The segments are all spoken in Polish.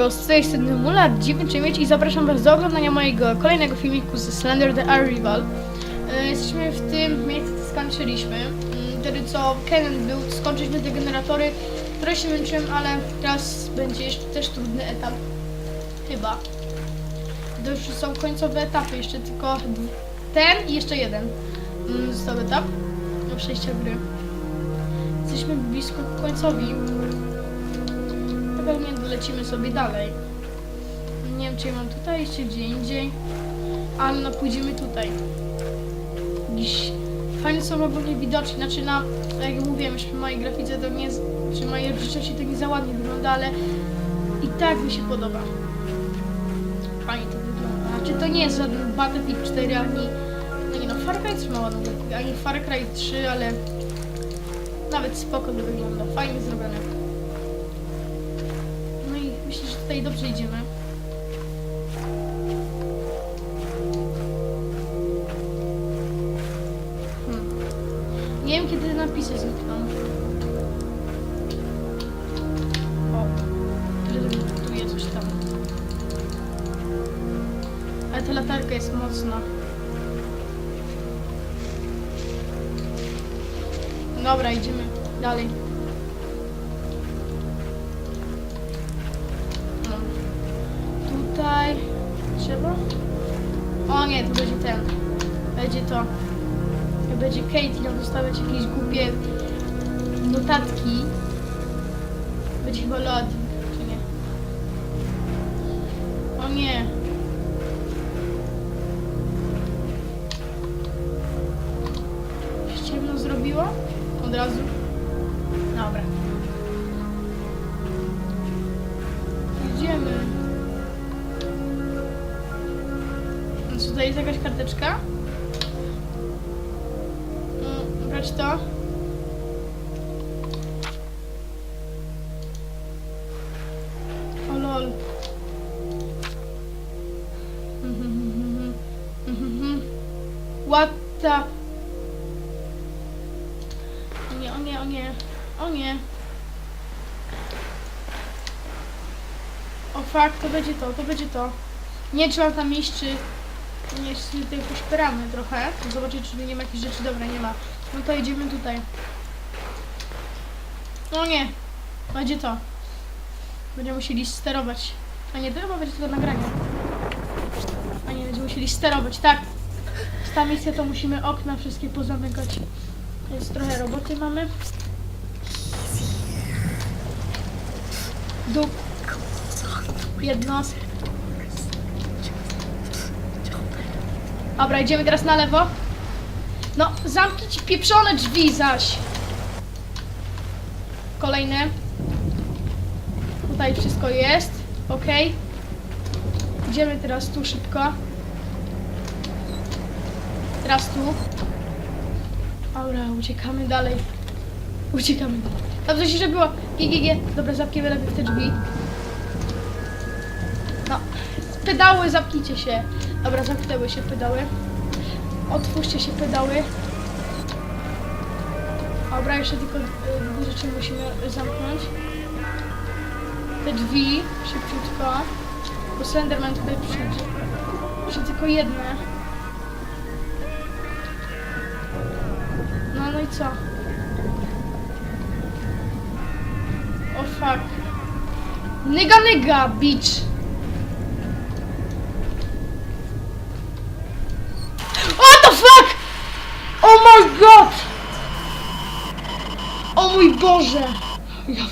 Siemanko, z tej strony Mular 9 i zapraszam was do oglądania mojego kolejnego filmiku ze Slender the Arrival. E, Jesteśmy w tym miejscu, skończyliśmy. Mm, Wtedy co Kennen był, skończyliśmy te generatory. Trochę się męczyłem, ale teraz będzie jeszcze też trudny etap. Chyba. To już są końcowe etapy, jeszcze tylko ten i jeszcze jeden mm, został etap do przejścia gry. Jesteśmy blisko końcowi. Pewnie lecimy sobie dalej. Nie wiem, czy ja mam tutaj, czy gdzie indziej. Ale no pójdziemy tutaj. Dziś fajne są ogólnie widoczni. Znaczy na, tak jak mówiłem już przy mojej grafice to nie, przy mojej rozdzielczości to nie za ładnie wygląda, ale i tak mi się podoba. Fajnie to wygląda. Znaczy to nie jest żaden Battlefield 4 ani no nie no, Far Cry 3 ma ładną ani Far Cry 3, ale nawet spoko to wygląda. Fajnie zrobione. Tutaj dobrze idziemy. Hmm. Nie wiem kiedy napisy znikną. O, tu jest coś tam. Ale ta latarka jest mocna. Dobra, idziemy dalej. Tutaj trzeba? O nie, to będzie ten. Będzie to. Będzie Katie nam dostawać jakieś głupie notatki. Będzie chyba lot, czy nie? O nie. Się ciemno zrobiło? Od razu? Dobra. Jakaś karteczka? Mm, Brać to. O lol. What the... O nie, o nie, o nie. O nie. O fuck, to będzie to, to będzie to. Nie czy tam iść, czy... Czy tutaj poszperamy trochę. Zobaczyć, czy nie ma jakichś rzeczy. Dobra, nie ma. No to idziemy tutaj. O nie. Będzie to. Będziemy musieli sterować. A nie, to chyba będzie tylko nagranie. A nie, będziemy musieli sterować, tak. Z ta misja to musimy okna wszystkie pozamykać. Więc trochę roboty mamy. Dół. Jedno. Dobra, idziemy teraz na lewo. No, zamknij ci pieprzone drzwi zaś. Kolejne. Tutaj wszystko jest. Ok. Idziemy teraz tu szybko. Teraz tu. Dobra, uciekamy dalej. Uciekamy dalej. Dobrze się, że było. GGG. Dobra, zamkniemy lepiej te drzwi. No. Pedały, zamknijcie się. Dobra, zamknęły się pedały. Otwórzcie się pedały. Dobra, jeszcze tylko y, dwie rzeczy musimy zamknąć. Te drzwi, szybciutko. Bo Slenderman tutaj przyjdzie. Jeszcze tylko jedne. No, no i co? O fuck. Nyga nyga, bitch. What the fuck? Oh my god! O mój Boże! Ja,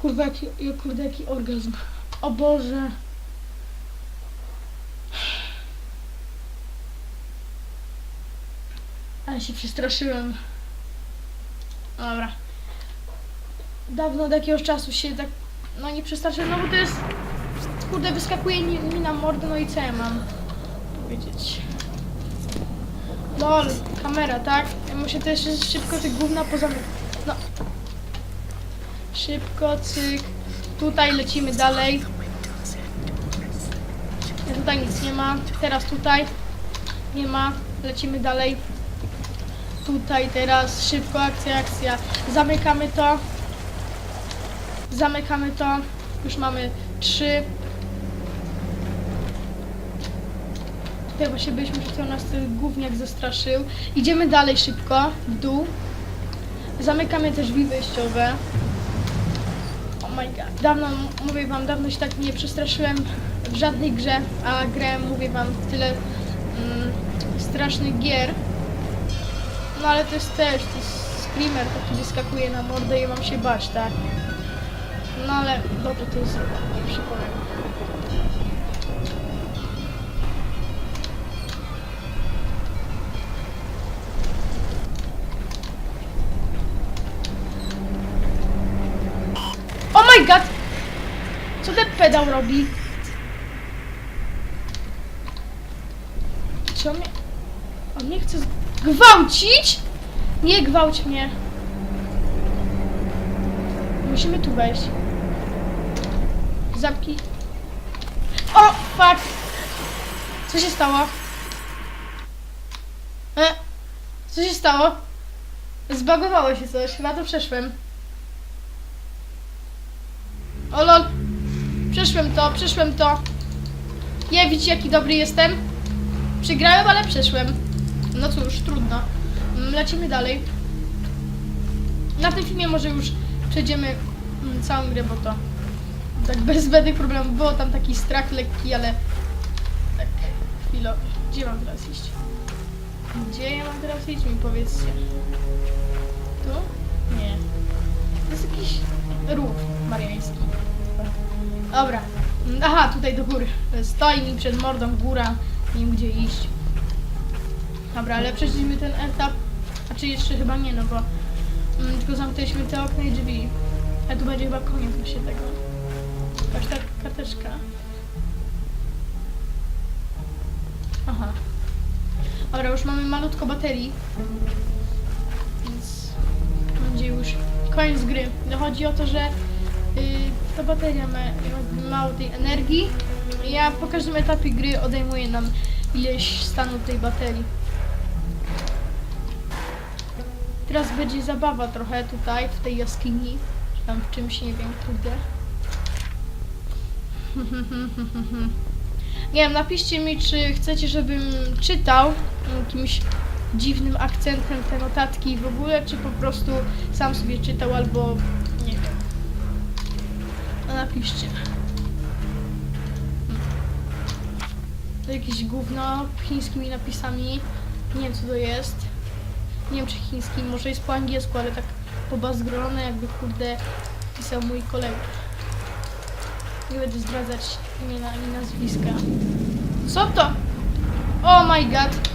kurwa, jaki, ja, kurde, jaki orgazm. O Boże. Ale się przestraszyłem. Dobra. Dawno od jakiegoś czasu się tak, no nie przestraszyłem, no bo to jest, kurde, wyskakuje mi, mi na mordę, no i co ja mam powiedzieć? Lol, kamera, tak? Ja muszę też szybko te gówna pozamykać. No. Szybko, cyk. Tutaj lecimy dalej. Tutaj nic nie ma. Teraz tutaj. Nie ma. Lecimy dalej. Tutaj teraz szybko, akcja, akcja. Zamykamy to. Zamykamy to. Już mamy trzy. Tutaj właśnie byliśmy, że to nas ten gówniak zastraszył. Idziemy dalej szybko, w dół. Zamykamy też drzwi wejściowe. Oh my god. Dawno, mówię wam, dawno się tak nie przestraszyłem w żadnej grze, a grałem, mówię wam, tyle mm, strasznych gier. No ale to jest też, to jest screamer, taki wyskakuje na mordę i mam się bać, tak? No ale dobrze to jest zrobione, już Co ten pedał robi? On mnie... On mnie chce gwałcić? Nie gwałć mnie. Musimy tu wejść. Zamki. O, fuck! Co się stało? E? Co się stało? Zbagowało się coś, chyba to przeszłem. O lol. Przeszłem to. Nie, widzicie jaki dobry jestem? Przegrałem, ale przeszłem. No cóż, trudno. Mm, Lecimy dalej. Na tym filmie może już przejdziemy mm, całą grę, bo to tak bez żadnych problemów. Było tam taki strach lekki, ale tak, chwilę. Gdzie mam teraz iść? Gdzie ja mam teraz iść? Mi powiedzcie. Tu? Nie. To jest jakiś rów mariański. Dobra. Mm, Aha, tutaj do góry. Stoi mi przed mordą góra. Nie wiem gdzie iść. Dobra, ale przeszliśmy ten etap. A czy jeszcze chyba nie, no bo mm, tylko zamknęliśmy te okna i drzwi. A tu będzie chyba koniec właśnie tego. Jakaś ta karteczka. Aha. Dobra, już mamy malutko baterii. Więc będzie już koniec gry. No chodzi o to, że yy, ta bateria ma mało tej energii. Ja po każdym etapie gry odejmuję nam ileś stanu tej baterii. Teraz będzie zabawa trochę tutaj, w tej jaskini. Czy tam w czymś, nie wiem, kurde. Nie wiem, napiszcie mi, czy chcecie, żebym czytał jakimś dziwnym akcentem te notatki w ogóle, czy po prostu sam sobie czytał, albo. Napiszcie. To jakieś gówno chińskimi napisami. Nie wiem co to jest. Nie wiem czy chiński, może jest po angielsku, ale tak pobazgrolone jakby kurde pisał mój kolega. Nie będę zdradzać imienia ani nazwiska. Co to? Oh my god.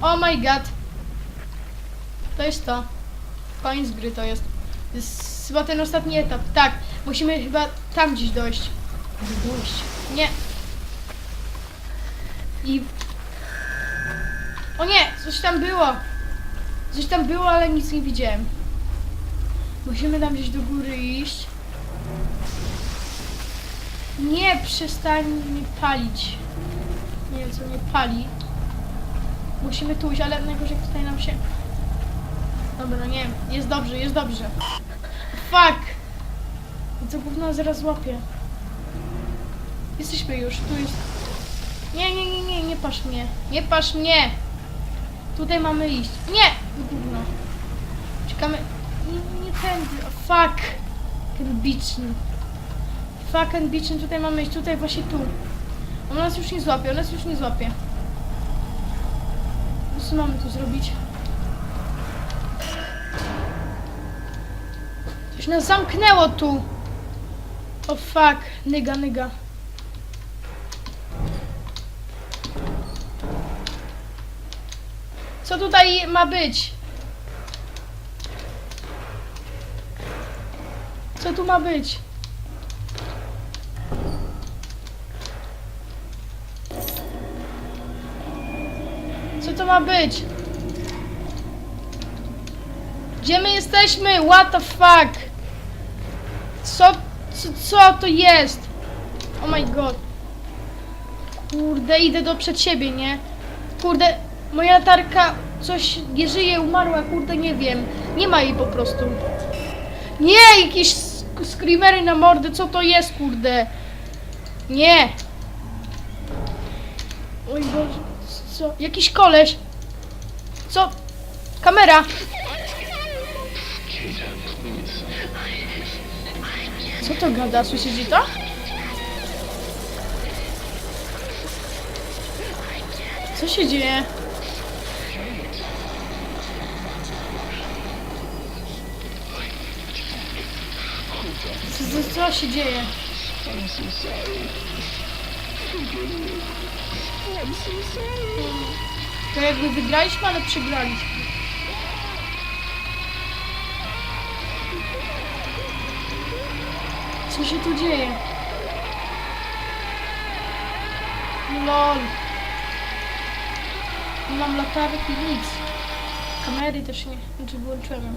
Oh my god. To jest to. Koniec gry to jest. To jest chyba ten ostatni etap. Tak, musimy chyba tam gdzieś dojść. Dojść. Nie. I... O nie! Coś tam było! Coś tam było, ale nic nie widziałem. Musimy tam gdzieś do góry iść. Nie, przestań mi palić. Nie wiem, co mnie pali. Musimy tu iść, ale najgorzej tutaj nam się... Dobra, nie. Jest dobrze, jest dobrze. Fuck! To gówno zaraz złapię. Jesteśmy już, tu jest... Nie, nie, nie, nie, nie pasz mnie. Nie pasz mnie! Tutaj mamy iść. Nie! Gówno. Czekamy. Nie, nie tędy. Fuck! Ten biczny. Fuck and biczny. Tutaj mamy iść. Tutaj właśnie tu. On nas już nie złapie. On nas już nie złapie. Co mamy tu zrobić? Coś nas zamknęło tu. O fuck. Nyga, nyga. Co tutaj ma być? Co tu ma być? Co to ma być? Gdzie my jesteśmy? What the fuck? Co, to jest? Oh my god. Kurde, idę do przed siebie, nie? Kurde, moja latarka coś nie żyje, umarła, kurde, nie wiem. Nie ma jej po prostu. Nie, jakiś sk- screamery na mordę, co to jest, kurde? Nie! Oj Boże, co? Jakiś koleś! Co? Kamera! Co to gada? Słyszycie to? Co się dzieje? Co, co, co się dzieje? To jakby wygraliśmy, ale przegraliśmy. Co się tu dzieje? LOL. Nie mam latarki, nic. Kamery też nie, znaczy wyłączyłem.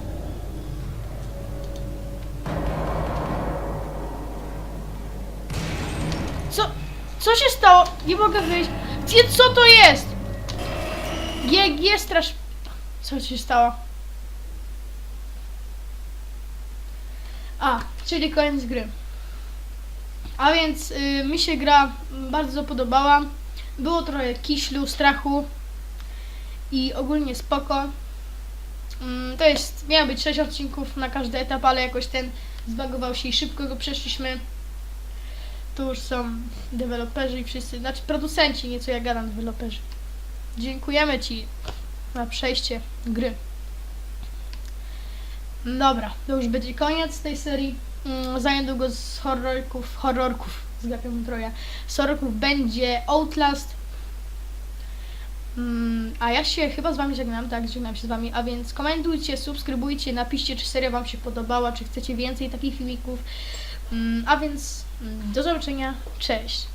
Co? Co się stało? Nie mogę wyjść. Gdzie, co to jest? GG straż... Co się stało? A, czyli koniec gry. A więc y, mi się gra bardzo podobała. Było trochę kiślu, strachu i ogólnie spoko. Mm, to jest, miało być 6 odcinków na każdy etap, ale jakoś ten zbagował się i szybko go przeszliśmy. Tu już są deweloperzy i wszyscy, znaczy producenci, nieco ja gadam, deweloperzy. Dziękujemy Ci za przejście gry. Dobra, to już będzie koniec tej serii. Mm, Za niedługo z horrorków, horrorków, zgapiam troja, z horrorków będzie Outlast. Mm, A ja się chyba z Wami żegnam, tak, żegnam się z Wami, a więc komentujcie, subskrybujcie, napiszcie, czy seria Wam się podobała, czy chcecie więcej takich filmików. Mm, A więc do zobaczenia, cześć!